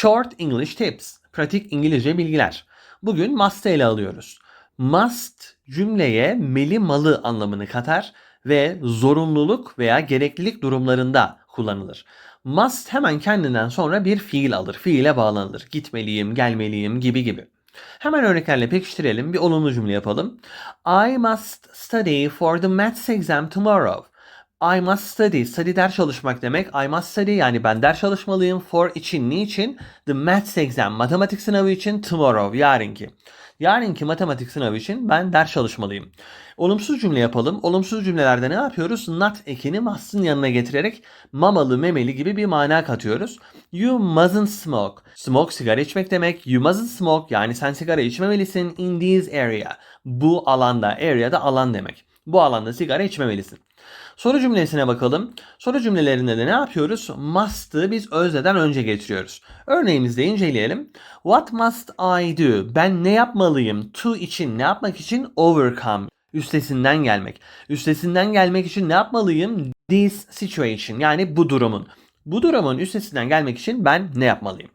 Short English Tips. Pratik İngilizce bilgiler. Bugün must'ı ele alıyoruz. Must cümleye meli malı anlamını katar ve zorunluluk veya gereklilik durumlarında kullanılır. Must hemen kendinden sonra bir fiil alır. Fiile bağlanılır. Gitmeliyim, gelmeliyim gibi gibi. Hemen örneklerle pekiştirelim. Bir olumlu cümle yapalım. I must study for the maths exam tomorrow. I must study. Study ders çalışmak demek. I must study yani ben ders çalışmalıyım. For için niçin? The maths exam. Matematik sınavı için tomorrow. Yarınki. Yarınki matematik sınavı için ben ders çalışmalıyım. Olumsuz cümle yapalım. Olumsuz cümlelerde ne yapıyoruz? Not ekini must'ın yanına getirerek mamalı memeli gibi bir mana katıyoruz. You mustn't smoke. Smoke sigara içmek demek. You mustn't smoke yani sen sigara içmemelisin in this area. Bu alanda. Area'da alan demek. Bu alanda sigara içmemelisin. Soru cümlesine bakalım. Soru cümlelerinde de ne yapıyoruz? Must'ı biz özneden önce getiriyoruz. Örneğimizde inceleyelim. What must I do? Ben ne yapmalıyım? To için, ne yapmak için? Overcome. Üstesinden gelmek. Üstesinden gelmek için ne yapmalıyım? This situation. Yani bu durumun. Bu durumun üstesinden gelmek için ben ne yapmalıyım?